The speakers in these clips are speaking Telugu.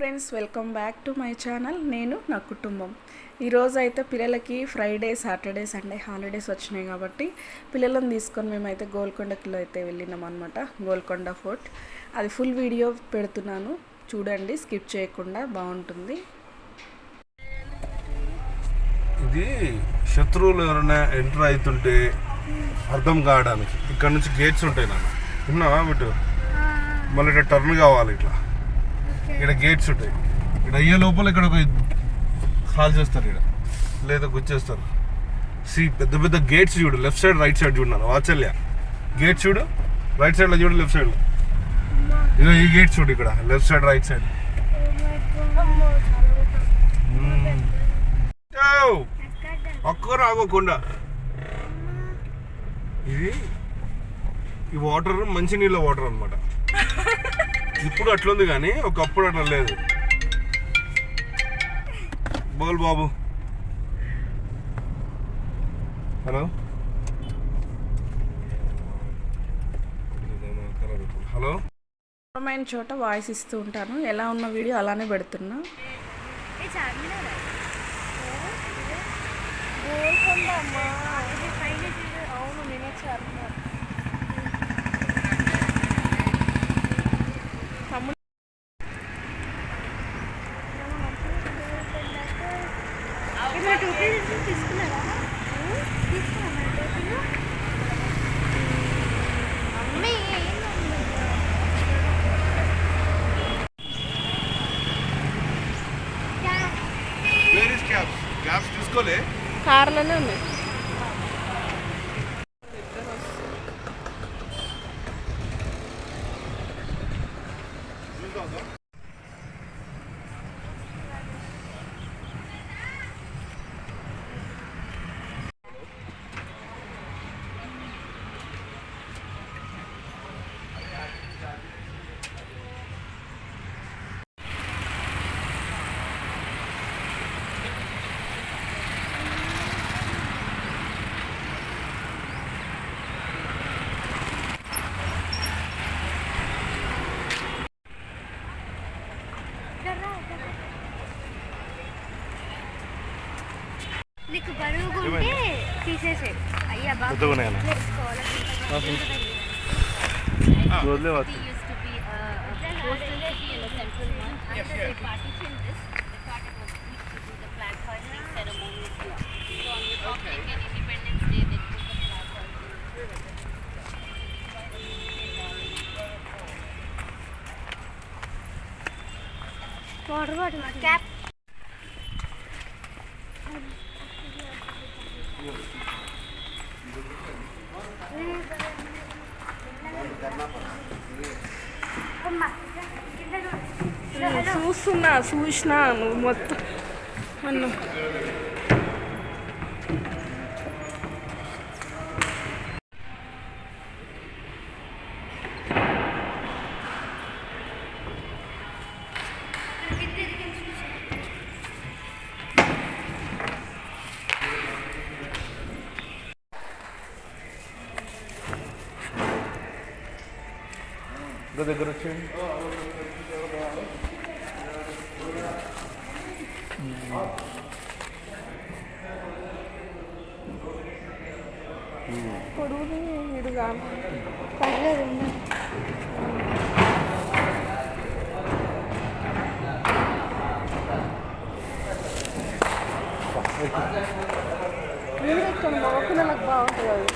Friends welcome back to my channel. నేను నా కుటుంబం. ఈరోజు అయితే పిల్లలకి ఫ్రైడే సాటర్డే సండే హాలిడేస్ వచ్చినాయి కాబట్టి పిల్లలను తీసుకొని మేమైతే గోల్కొండకిలో అయితే వెళ్ళినాం అనమాట గోల్కొండ ఫోర్ట్. అది ఫుల్ వీడియో పెడుతున్నాను. చూడండి స్కిప్ చేయకుండా బాగుంటుంది. ఇది శత్రువులు ఎవరైనా ఎంటర్ అవుతుంటే అర్థం కావడానికి. ఇక్కడ నుంచి గేట్స్ ఉంటాయి నాన్న. ఉన్నావా బిట్టు మళ్ళీ ఇట్లా టర్న్ కావాలి ఇట్లా. ఇక్కడ గేట్స్ ఉంటాయి. ఇక్కడ అయ్యే లోపల ఇక్కడ ఒక కాల్ చేస్తారు ఇక్కడ. లేదా గుచ్చేస్తారు. సి పెద్ద పెద్ద గేట్స్ చూడు. లెఫ్ట్ సైడ్ రైట్ సైడ్ చూడు వాచల్య గేట్ చూడు. రైట్ సైడ్లో చూడు లెఫ్ట్ సైడ్ ఇదో ఈ గేట్ చూడు ఇక్కడ. లెఫ్ట్ సైడ్ రైట్ సైడ్ ఒక్కరు ఆగకుండా ఇది ఈ వాటర్ మంచినీళ్ళ వాటర్ అన్నమాట. ఇప్పుడు అట్లుంది కానీ ఒకప్పుడు అట్లా లేదు బోల్ బాబు హలో హలో అవసరమైన చోట వాయిస్ ఇస్తూ ఉంటాను ఎలా ఉన్న వీడియో అలానే పెడుతున్నా. అవును నేనే చార్మినార్ తీసుకోలే. కార్లోనే ఉన్నాయి. అయ్యా బాబు పెద్దగా ఉన్నాయన్న. వేసుకోవాలి. నువ్వు మొత్తం అన్ను ఇంకా దగ్గర వచ్చేయండి పొడుగుని విడుగా పర్లేదు నేను బాగుంటుంది మాకున్న నాకు బాగుంటుంది అది.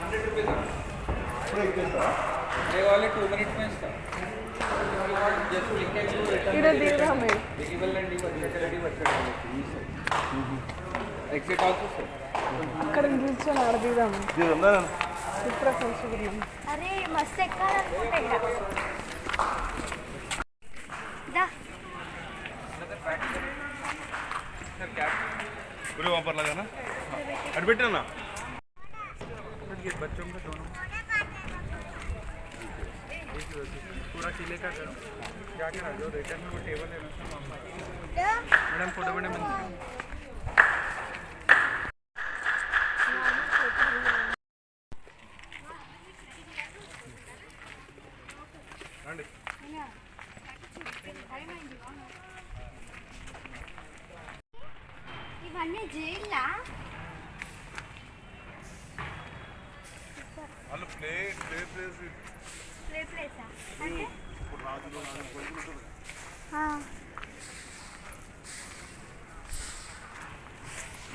Hundred rupees two minutes minute में इसका just click and do return ఇక్కడ దిగుదామే गिवन एंड डी रेडी बच्चे एग्जिट आल्सो सर అక్కడ నిల్చొని ఆడ దిగుదాము ఇది ఉందా ఇప్పుడే కొంచుకున్నాం అరే మస్తు ఎక్కాలనుకుంటా ఇక్కడ దా सर क्या గురి వాపర్లాగానా అటు పెట్టానా ये बच्चों का दोनों पूरा किले का करो क्या करा जो रिटर्न में वो टेबल है मैडम फोटो मैडम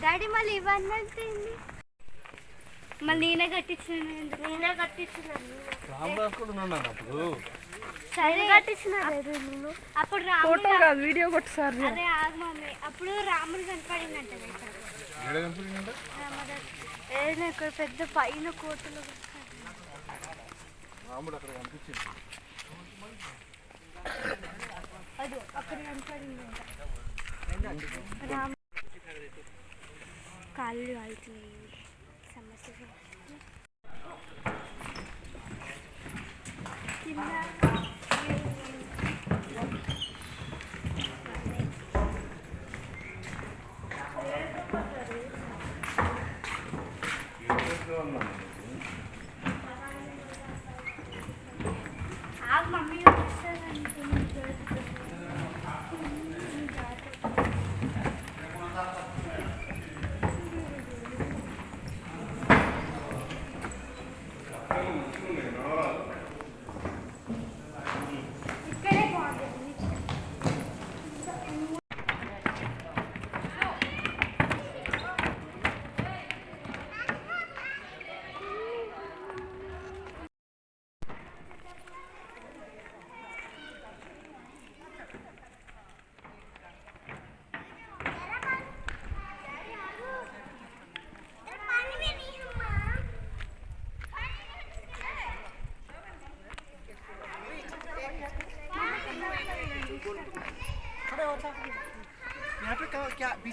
డాడీ మళ్ళీ ఇవన్నీ? మళ్ళీ నేనే కట్టించిన నేనే అప్పుడు. సరే. కట్టించిన అప్పుడు రాముడు ఫోటో కాదు వీడియో కొట్టు సార్. అదే ఆగు మమ్మీ అప్పుడు రాముడు కనపడిందంట ఇక్కడ ఏదైనా పెద్ద పైన కోటలు రాముడు అక్కడ కనిపించింది. అది అక్కడ కనపడిందంట. రామ కాళ్ళు కాలుతున్నాయి సమస్య ఆగు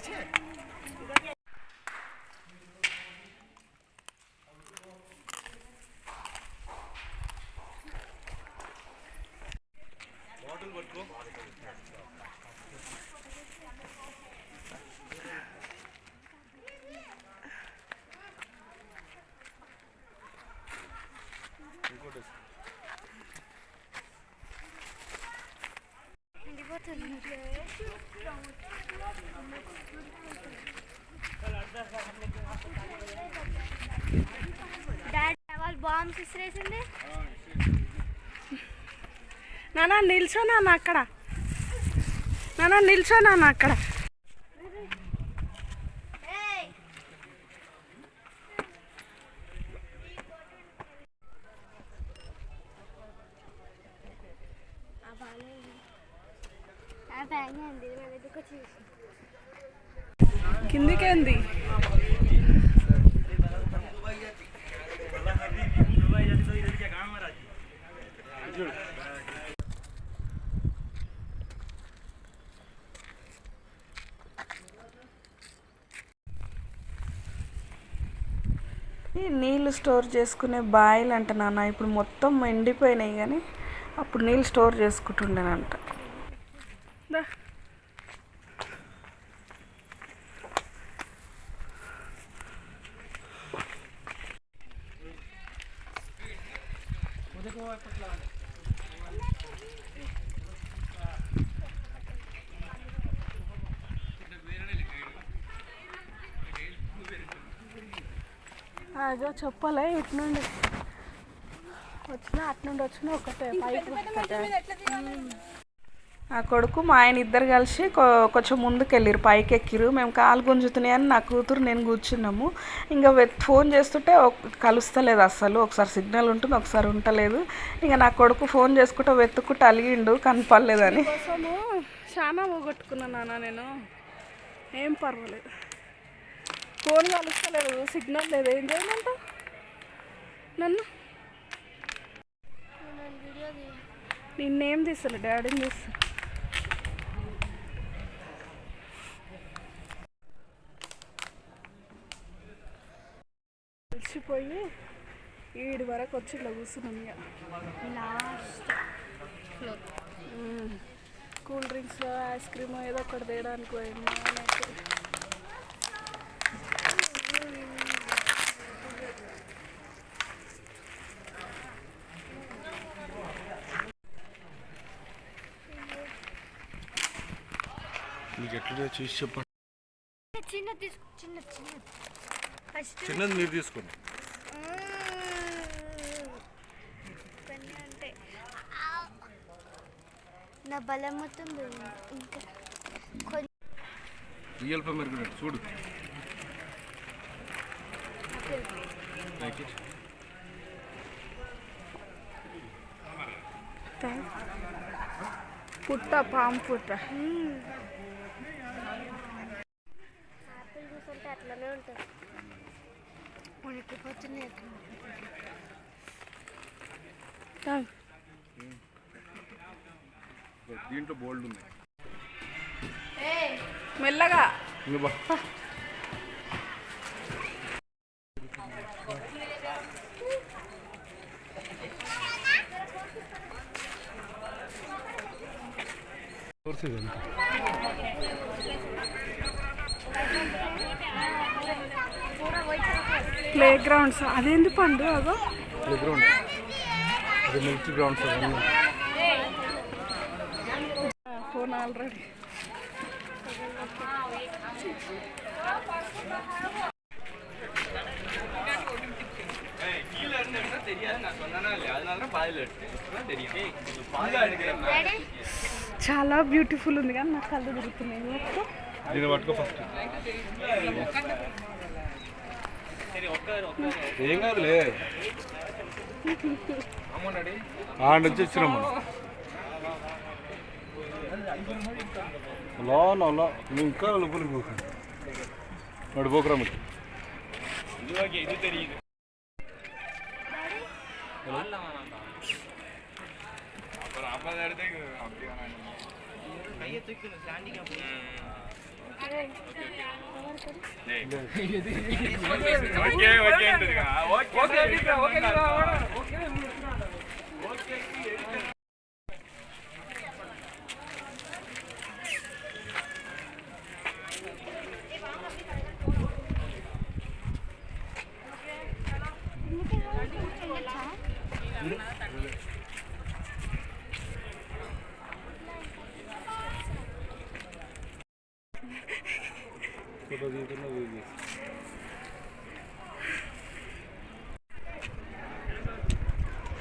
He's here. ఇసిరేసింది నానా నిల్చో నాన్న అక్కడ. నానా నిల్చో నాన్న అక్కడ. కిందికేంది ఈ నీళ్ళు స్టోర్ చేసుకునే బాయిలు అంట నాన్న ఇప్పుడు మొత్తం ఎండిపోయినాయి కానీ అప్పుడు నీళ్ళు స్టోర్ చేసుకుంటుండేనంట దా. అదో చెప్పలే ఇటు నుండి వచ్చిన అటు నుండి వచ్చిన ఒకటే. పైకి ఆ కొడుకు మా ఆయన ఇద్దరు కలిసి కొంచెం ముందుకు వెళ్ళిరు పైకి ఎక్కిరు మేము కాలు గుంజుతున్నాయని నా కూతురు నేను కూర్చున్నాము. ఇంకా ఫోన్ చేస్తుంటే కలుస్తలేదు అస్సలు. ఒకసారి సిగ్నల్ ఉంటుంది ఒకసారి ఉంటలేదు ఇంకా నా కొడుకు ఫోన్ చేసుకుంటూ వెతుక్కుంటూ అలిగిండు కనపడలేదని. చాలా పోగొట్టుకున్నాను నాన్న నేను. ఏం పర్వాలేదు. ఫోన్ కలుస్తలేదు సిగ్నల్ లేదు. ఏం చేయమంటావు నన్ను? నిన్నేం తీస్తాను డాడీని తీస్తా కలిసిపోయి ఈడి వరకు వచ్చి ఇలా కూర్చున్నాం ఇక. లాస్ట్ మ్మ్. కూల్ డ్రింక్స్ ఐస్ క్రీమ్ ఏదో ఒకటి తేయడానికి పోయింది. మీకు ఎట్లా చూసి చెప్పండి చిన్న తీసుకో చిన్న చిన్న ఫస్ట్ చిన్నది మీరు తీసుకోండి. కొన్ని ఉంటాయి నా బలం మొత్తం ఇంకా రియల్ పై మెరుగునట్టు చూడు. Like it. పుట్ట పాము పుట్ట ఆపిల్ జ్యూస్ అంటే అట్లనే ఉంటుంది ఉనికిపోతున్నాయి తాగు. దీంట్లో బోల్డ్ ఉంది మెల్లగా ఇంకా బా కోర్స్ ఇదంతా ప్లే గ్రౌండ్స్ అదేంది పండు అగో ప్లే గ్రౌండ్ అది మిలిటరీ గ్రౌండ్స్ అవన్నీ ఫోన్ ఆల్రెడీ చాలా బ్యూటిఫుల్ ఉంది కానీ నాకు కళ్ళు తిరుగుతున్నాయి. దీన్ని పట్టుకో ఫస్ట్ ఏం కాదులే. ఆడ నుంచి వచ్చినాం మనం. లో నువ్వు ఇంకా లోపలికి పోకు నడిపోకురా మీకు okay okay okay okay okay okay okay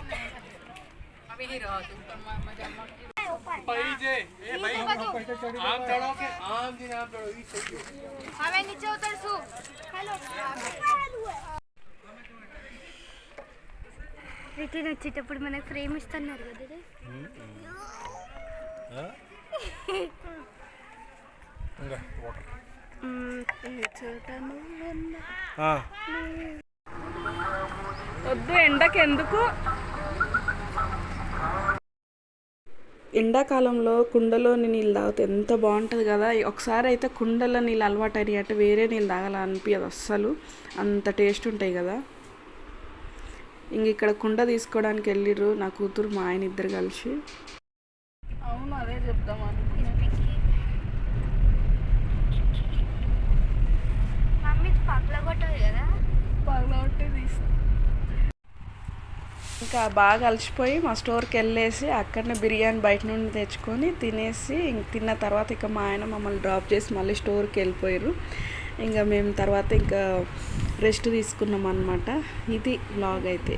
play grounds మస్తు ఉన్నాయి ఇక్కడ రావాలి మనిషి పోయిటియా జాగ్రత్త పెరుగుతాయి జాగ్రత్తగా నిన్ను పట్టు हमें नीचे उतर सु हेलो రిటర్న్ వచ్చేటప్పుడు మనకు ఫ్రేమ్ ఇస్తున్నారు కదా ఇది. ఇంకా వాటర్ మ్మ్, ఏ చోట నువ్వున్నా. వద్దు ఎండకి ఎండాకాలంలో కుండలోని నీళ్ళు తాగితే ఎంత బాగుంటుంది కదా. ఒకసారి అయితే కుండలో నీళ్ళు అలవాటు అయ్యాట వేరే నీళ్ళు తాగాలనిపించదు అస్సలు. అంత టేస్ట్ ఉంటాయి కదా. ఇంక ఇక్కడ కుండ తీసుకోవడానికి వెళ్ళిర్రు నా కూతురు మా ఆయన ఇద్దరు కలిసి. అవును అదే చెప్దాం మమ్మీ పగల కొట్టదు కదా ఇంకా బాగా అలసిపోయి మా స్టోర్కి వెళ్ళేసి అక్కడనే బిర్యానీ బయట నుండి తెచ్చుకొని తినేసి ఇంక తిన్న తర్వాత ఇక మా ఆయన మమ్మల్ని డ్రాప్ చేసి మళ్ళీ స్టోర్కి వెళ్ళిపోయారు. ఇంకా మేము తర్వాత ఇంకా రెస్ట్ తీసుకున్నాం అనమాట ఇది బ్లాగ్ అయితే.